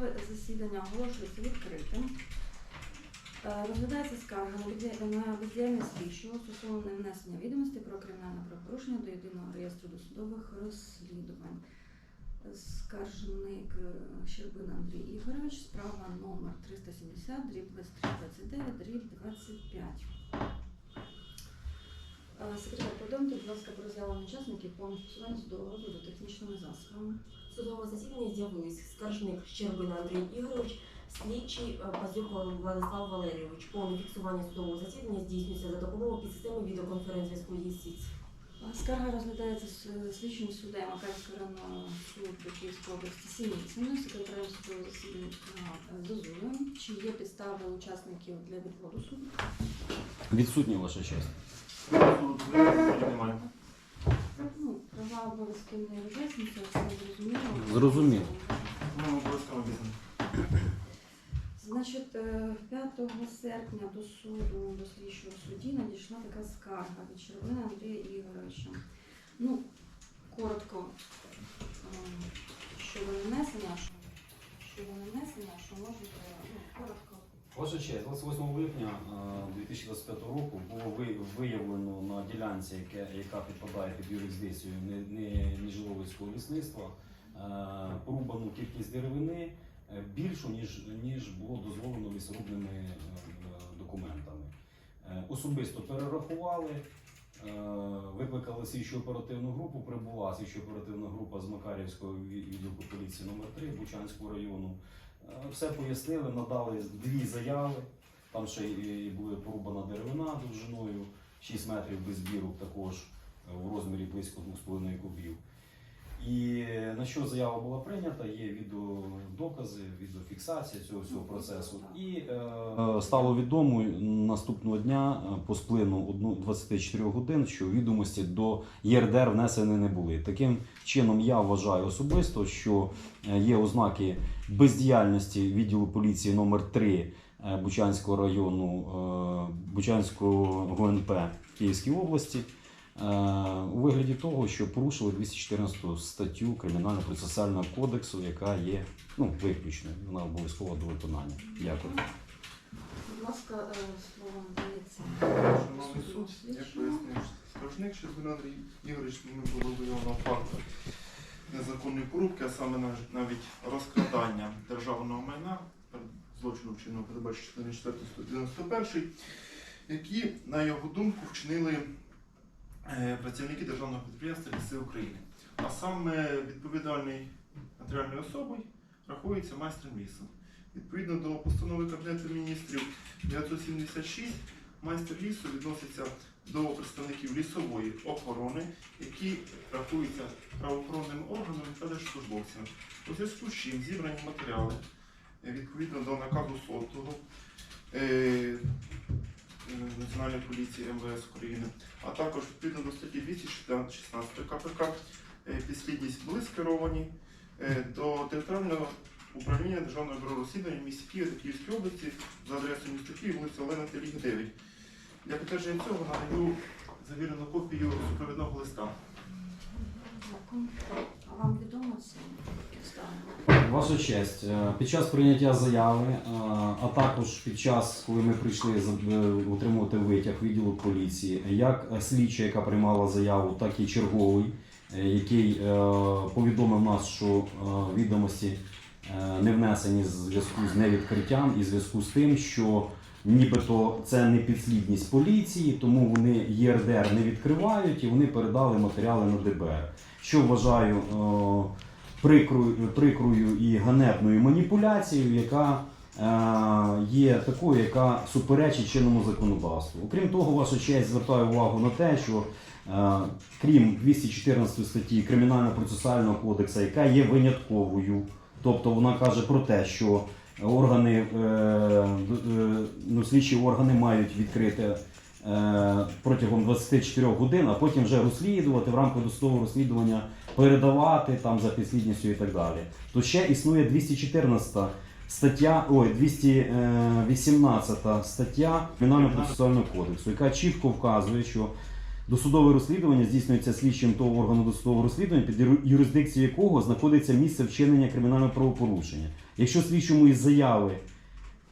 Судове засідання оголошується відкритим. Е, Розглядається скарга на бездія- на бездіяльність слідчого стосовно невнесення відомостей про кримінальне правопорушення до єдиного реєстру досудових розслідувань. Скаржник е, Щербин Андрій Ігорович, справа номер 370, дріб 2329, дріб 25. Е, Секретар, повідомте, будь ласка, про заявлення учасників по застосуванню судового розгляду технічними засобами. В судовому засіданні з'явились скаржник Щербина Андрій Ігорович, слідчий е, Владислав Валерійович. Повне фіксування судового засідання здійснюється за допомогою підсистеми відеоконференц-зв'язку ЄСІЦ. Е, Скарга розглядається з слідчим суддею Макарського районного суду Київської області Сініциною, секретарем судового засідання е, Чи є підстави учасників для відводу суду? Відсутні ваша честь. Суду немає. Ну, права це зрозуміло. Зрозуміло. Ми обов'язково візьмемо. Значить, е, 5 серпня до суду, до слідчого судді надійшла така скарга від Червина Андрія Ігоровича. Ну, коротко, щодо нанесення, що, щодо нанесення, що можете, ну, коротко. Ваша честь, 28 липня е, 2025 року було виявлено на ділянці, яка підпадає під юрисдикцію Ніжиловицького лісництва, е, порубану кількість деревини е, більшу, ніж, ніж було дозволено лісорубними е, е, документами. Е, Особисто перерахували, е, викликали слідчу оперативну групу, прибула слідчо оперативна група з Макарівського ві- відділку поліції номер 3 Бучанського району. Все пояснили, надали дві заяви. Там ще і була порубана деревина довжиною 6 метрів без бірок, також в розмірі близько 2,5 кубів. І на що заява була прийнята, є відеодокази, відеофіксація цього всього процесу. І е, стало відомо наступного дня е, по сплину одну 24 годин, що відомості до ЄРДР внесені не були. Таким чином, я вважаю особисто, що е, є ознаки бездіяльності відділу поліції номер 3 е, Бучанського району е, Бучанського ГУНП Київській області е, у вигляді того, що порушили 214 статтю Кримінально-процесуального кодексу, яка є ну, виключною. Вона обов'язкова до виконання. Дякую. Будь ласка, е, слово надається. Шановний суд, як пояснив скаржник Щербин Андрій Ігорович, ми було виявлено факт незаконної порубки, а саме нав- навіть розкрадання державного майна, злочину вчинного передбачено 491, які, на його думку, вчинили е, працівники державного підприємства Ліси України. А саме відповідальний матеріальною особою рахується майстром лісу. Відповідно до постанови Кабінету міністрів 976 майстер лісу відноситься до представників лісової охорони, які рахуються правоохоронними органами та держслужбовцями. У зв'язку з чим зібрані матеріали е, відповідно до наказу сотого е, е, Національної поліції МВС України, а також відповідно до статті 216 КПК е, підслідність були скеровані е, до територіального управління Державного бюро розслідувань в місті Києві та Київській області за адресою міста Київ, вулиця Олена Теліг 9. Для підтвердження цього надаю завірену копію супровідного листа. А вам відомо це? Ваша честь, е, під час прийняття заяви, а також під час, коли ми прийшли е, отримувати витяг відділу поліції, як слідча, яка приймала заяву, так і черговий, е, який е, повідомив нас, що відомості не внесені в зв'язку з невідкриттям і зв'язку з тим, що нібито це не підслідність поліції, тому вони ЄРДР не відкривають і вони передали матеріали на ДБР. Що вважаю прикрою, і ганебною маніпуляцією, яка є такою, яка суперечить чинному законодавству. Окрім того, ваша честь звертаю увагу на те, що е, крім 214 статті Кримінально-процесуального кодексу, яка є винятковою, тобто вона каже про те, що органи, е, е, ну, слідчі органи мають відкрити е, протягом 24 годин, а потім вже розслідувати в рамках досудового розслідування, передавати там за підслідністю і так далі. То ще існує 214 стаття, ой, 218 стаття Кримінально-процесуального кодексу, яка чітко вказує, що Досудове розслідування здійснюється слідчим того органу досудового розслідування, під юрисдикцією якого знаходиться місце вчинення кримінального правопорушення. Якщо слідчому із заяви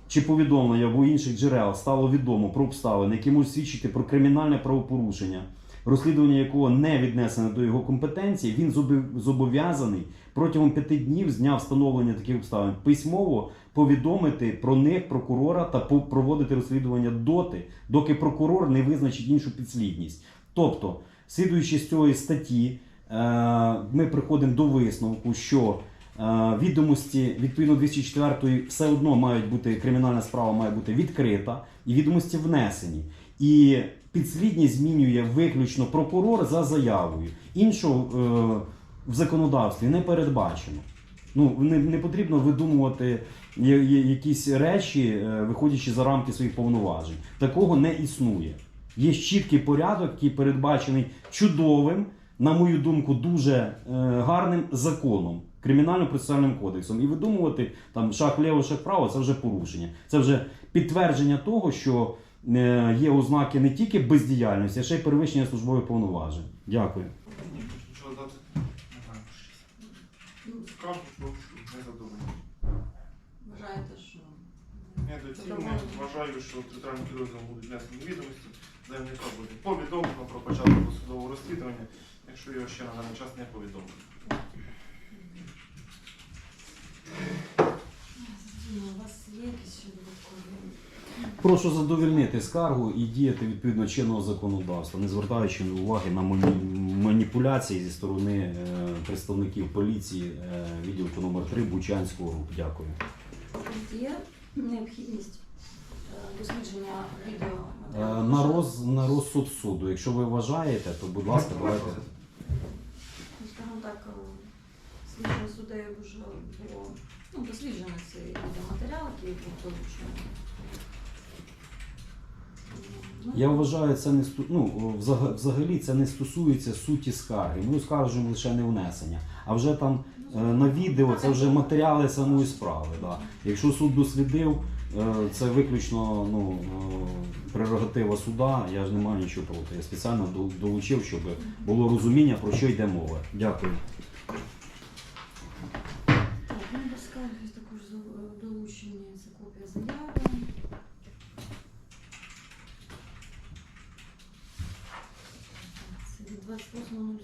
чи повідомлення або інших джерел стало відомо про обставини, які можуть свідчити про кримінальне правопорушення, розслідування якого не віднесене до його компетенції, він зобов- зобов'язаний протягом п'яти днів з дня встановлення таких обставин письмово повідомити про них прокурора та проводити розслідування доти, доки прокурор не визначить іншу підслідність. Тобто, слідуючи з цієї статті, е, ми приходимо до висновку, що е, відомості відповідно 204 все одно мають бути кримінальна справа має бути відкрита і відомості внесені. І підслідність змінює виключно прокурор за заявою. Іншого е, в законодавстві не передбачено. Ну не, не потрібно видумувати якісь речі, е, виходячи за рамки своїх повноважень. Такого не існує. Є чіткий порядок, який передбачений чудовим, на мою думку, дуже е, гарним законом, кримінально-процесуальним кодексом. І видумувати там шаг вліво, шаг вправо це вже порушення. Це вже підтвердження того, що є ознаки не тільки бездіяльності, а ще й перевищення службових повноважень. Дякую. Не не. Вважаєте, що Недоцільне вважаю, що територіальним підрозділом будуть внесені відомості, заявника буде повідомлено про початок досудового розслідування, якщо його ще на даний час не повідомлено. У вас є якісь ще додаткові? Прошу задовольнити скаргу і діяти відповідно чинного законодавства, не звертаючи уваги на маніпуляції зі сторони е, представників поліції е, відділку номер 3 Бучанського руху. Дякую. Є необхідність е, дослідження відеоматеріалу? На, роз, на розсуд суду. Якщо ви вважаєте, то будь ласка, давайте. Ну, скажімо так, слідчим суддею вже було ну, досліджено цей відеоматеріал, який був долучений. Я вважаю, це не сту... ну, взагалі це не стосується суті скарги. Ми оскаржуємо лише не внесення. А вже там е, на відео це вже матеріали самої справи. Да. Якщо суд дослідив, е, це виключно ну, е, прерогатива суда. Я ж не маю нічого проти. Я спеціально долучив, щоб було розуміння, про що йде мова. Дякую. Так, ну, до скарги також за- е, долучені це копія заяви. Це від 28.07. Заява, Копія заяви, що ми отримали підозру, що посадові особи. І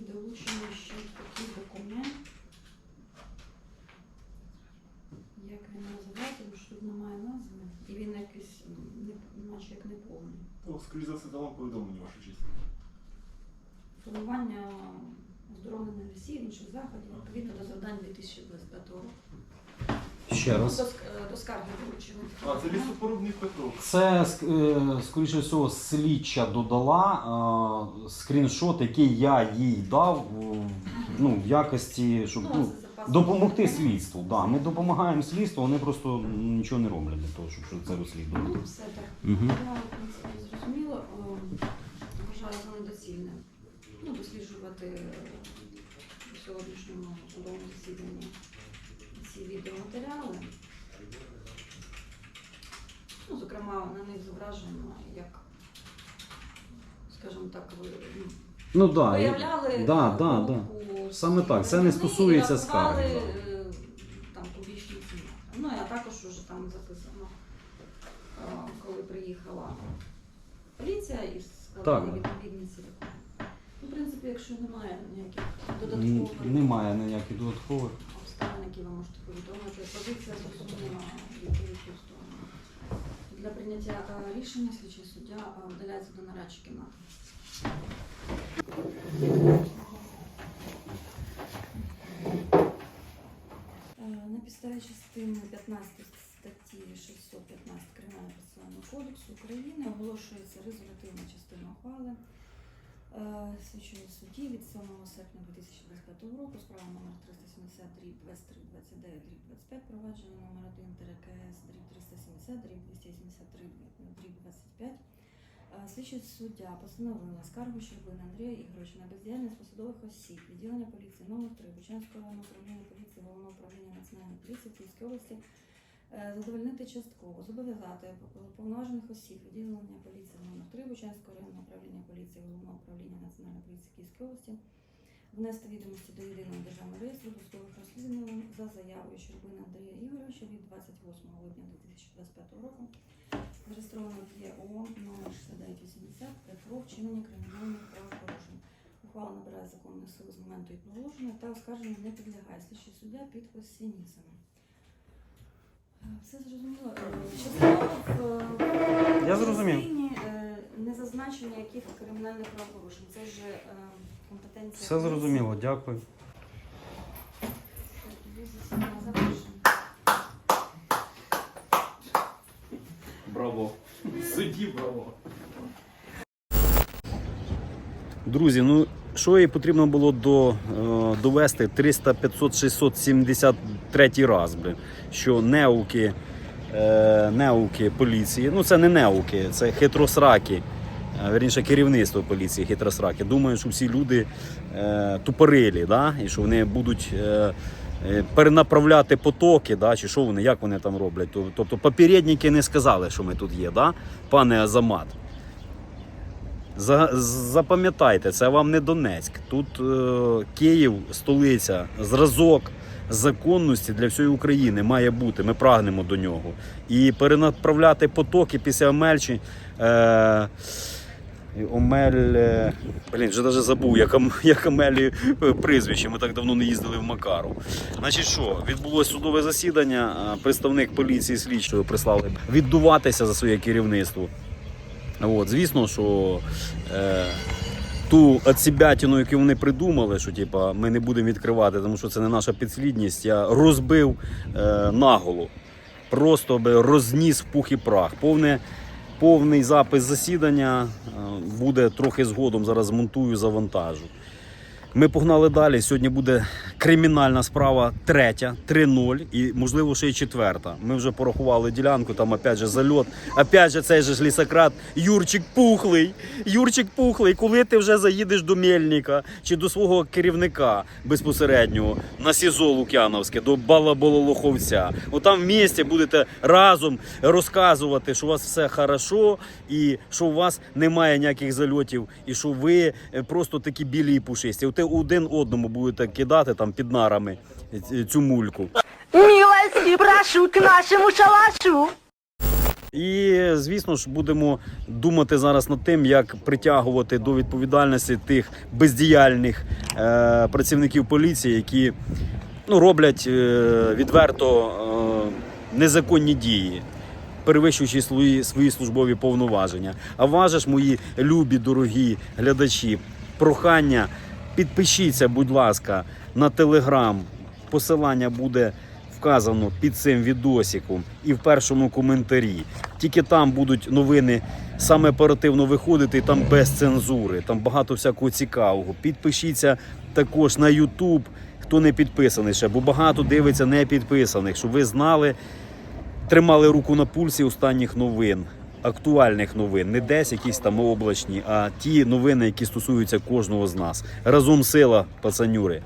долучено ще такий документ. Як він називається, тому що тут немає назви, і він якийсь, наче як неповний. Ну, скоріш за все, дало повідомлення, ваша честь. Формування оздоровлення лісів, інших заходів, відповідно до завдань 2025 року. Ще раз. До, е, скарги. А, це лісопорубний Петров. Це е, скоріше всього слідча додала е, скріншот, який я їй дав е, ну, в якості, щоб ну, допомогти слідству. Да, ми допомагаємо слідству, вони просто нічого не роблять для того, щоб це розслідувати. Ну, все так. Угу. Я, в принципі, зрозуміло. Ем, Вважаю за недоцільне ну, досліджувати е, у сьогоднішньому судовому засіданні ці відеоматеріали. Ну, зокрема, на них зображено, як, скажімо так, ви ну, Ну да, виявляли да, да, да. Саме так, це не стосується скарги, е, Там кубічні ціни. Ну, а також уже там записано, е, коли приїхала поліція і складали Так. відповідні ці документи. В принципі, якщо немає ніяких Н- додаткових Немає ніяких додаткових. обставин, які ви можете повідомити, позиція зрозуміла сторону. Для прийняття е, рішення слідчий суддя е, вдаляється до нарадчої кімнати. Е, На підставі частини 15 статті 615 Кримінального процесуального кодексу України оголошується резолютивна частина ухвали слідчого судді від 7 серпня 2025 року справа номер 370 дріб 23 29 дріб 25 провадження номер 1 ТРКС дріб 370 дріб 273 дріб 25 Е, Слідчий суддя постановила скаргу Щербина Андрія Ігоровича на бездіяльність посадових осіб відділення поліції номер 3 Бучанського управління поліції Головного управління Національної поліції Київської області е, задовольнити частково, зобов'язати повноважених осіб відділення поліції номер 3 Бучанського районного управління поліції Головного управління Національної поліції Київської області внести відомості до єдиного державного реєстру досудових розслідувань за заявою Щербина Андрія Ігоровича від 28 липня 2025 року зареєстровано в ЄО номер 6980 про вчинення кримінальних правопорушень. Ухвала набирає законної сили з моменту її проголошення та оскарження не підлягає. Слідчий суддя підпис Сінісина. Все зрозуміло. Е, Частково в е, Я зрозумів. частині, е, не зазначення яких кримінальних правопорушень. Це ж е, компетенція. Все зрозуміло, дякую. Тоді засідання завершено. Браво. Судді браво. Друзі, ну що їй потрібно було до, е, довести 300, 500, 600, 73 раз, блин, що неуки, е, неуки поліції, ну це не неуки, це хитросраки, е, верніше керівництво поліції хитросраки. Думаю, що всі люди е, тупорилі, да? і що вони будуть е, е, перенаправляти потоки, да? чи що вони, як вони там роблять. Тобто попередники не сказали, що ми тут є, да? пане Азамат. За- Запам'ятайте, це вам не Донецьк. Тут е, Київ, столиця, зразок законності для всієї України має бути. Ми прагнемо до нього. І перенаправляти потоки після Омельчі. Е, Омель. Блін, вже навіть забув, як, як Омелі е, прізвище. Ми так давно не їздили в Макару. Значить, що, відбулося судове засідання. Представник поліції слідчого прислали віддуватися за своє керівництво. От, звісно, що е, ту оцібятіну, яку вони придумали, що типа, ми не будемо відкривати, тому що це не наша підслідність, я розбив е, наголо. Просто би розніс в пух і прах. Повне, повний запис засідання е, буде трохи згодом. Зараз монтую, завантажу. Ми погнали далі. Сьогодні буде кримінальна справа третя, 3-0 і можливо ще й четверта. Ми вже порахували ділянку, там опять же зальот. Опять же цей же ж лісократ Юрчик Пухлий. Юрчик Пухлий, коли ти вже заїдеш до Мельника чи до свого керівника безпосереднього на СІЗО Лук'яновське, до Балабололоховця. Отам в місті будете разом розказувати, що у вас все хорошо, і що у вас немає ніяких зальотів, і що ви е, просто такі білі і пушисті. От один одному будете кидати там під нарами цю мульку. Милости прошу к нашему шалашу. І звісно ж будемо думати зараз над тим, як притягувати до відповідальності тих бездіяльних е, працівників поліції, які ну, роблять е, відверто е, незаконні дії. Перевищуючи свої, свої службові повноваження. А важиш, мої любі, дорогі глядачі, прохання, підпишіться, будь ласка, на телеграм. Посилання буде вказано під цим відосиком і в першому коментарі. Тільки там будуть новини саме оперативно виходити, там без цензури, там багато всякого цікавого. Підпишіться також на YouTube, хто не підписаний ще, бо багато дивиться не підписаних, щоб ви знали, тримали руку на пульсі останніх новин. Актуальних новин, не десь якісь там облачні, а ті новини, які стосуються кожного з нас. Разом сила, пацанюри.